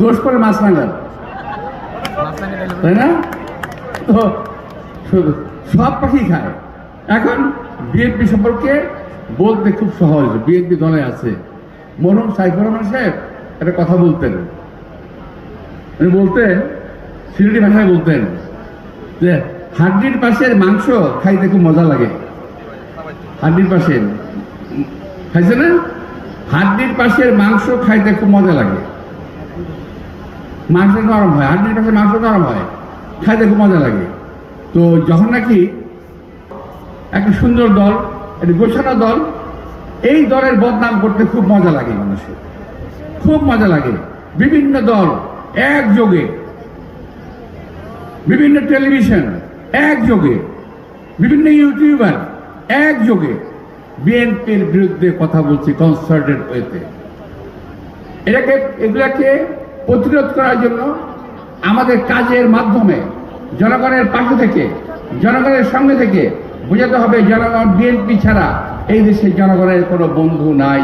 দোষ করে মাছ রাঙার তাই না? তো সব পাখি খায়। এখন বিএনপি সম্পর্কে বলতে খুব সহজ। বিএনপি দলে আছে মরহুম সাইফুর রহমান সাহেব, একটা কথা বলতেন। উনি বলতেন সিলেটি ভাষায় বলতেন যে, হাড্ডির পাশের মাংস খাইতে খুব মজা লাগে। হাড্ডির পাশের। খাইছে না? হাড্ডির পাশের মাংস খাইতে খুব মজা লাগে। মাংস নরম হয়। হাড্ডির পাশে মাংস নরম হয়। খাইতে খুব মজা লাগে। তো যখন নাকি একটা সুন্দর দল, একটা গোছানো দল, এই দলের বদনাম করতে খুব মজা লাগে মানুষের। খুব মজা লাগে। বিভিন্ন দল একযোগে। বিভিন্ন টেলিভিশন একযোগে। বিভিন্ন ইউটিউবার একযোগে। বিএনপির বিরুদ্ধে কথা বলছি কনসার্টেড ওয়েতে। এটাকে, এগুলাকে প্রতিরোধ করার জন্য আমাদের কাজের মাধ্যমে জনগণের পাশে থেকে, জনগণের সঙ্গে থেকে বোঝাতে হবে জনগণ বিএনপি ছাড়া এই দেশে জনগণের কোনো বন্ধু নাই।